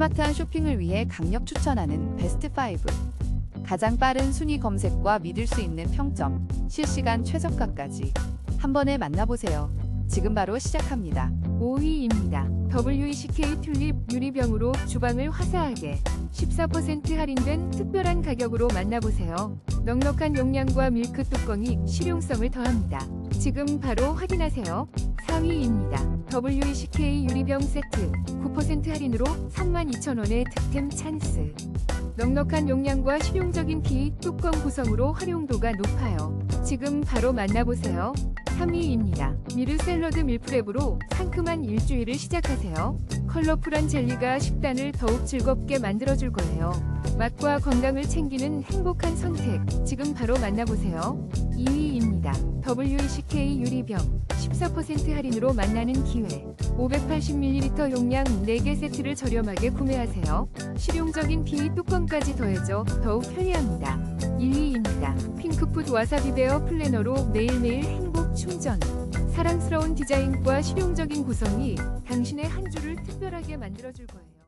스마트한 쇼핑을 위해 강력 추천하는 베스트 5. 가장 빠른 순위 검색과 믿을 수 있는 평점, 실시간 최저가까지 한 번에 만나보세요. 지금 바로 시작합니다. 5위입니다. WECK 튤립 유리병으로 주방을 화사하게 14% 할인된 특별한 가격으로 만나보세요. 넉넉한 용량과 밀크 뚜껑이 실용성을 더합니다. 지금 바로 확인하세요. 4위입니다. WECK 유리병 세트 9% 할인으로 32,000원의 득템 찬스. 넉넉한 용량과 실용적인 비 뚜껑 구성으로 활용도가 높아요. 지금 바로 만나보세요. 3위입니다. 미르 샐러드 밀프렙으로 상큼한 일주일을 시작하세요. 컬러풀한 젤리가 식단을 더욱 즐겁게 만들어줄 거예요. 맛과 건강을 챙기는 행복한 선택. 지금 바로 만나보세요. 2위입니다. WECK 유리병 14% 할인으로 만나는 기회. 580ml 용량 4개 세트를 저렴하게 구매하세요. 실용적인 비 뚜껑까지 더해져 더욱 편리합니다. 1위입니다. 핑크풋 와사비 베어 플래너로 매일매일 행복 충전. 사랑스러운 디자인과 실용적인 구성이 당신의 한 주를 특별하게 만들어줄 거예요.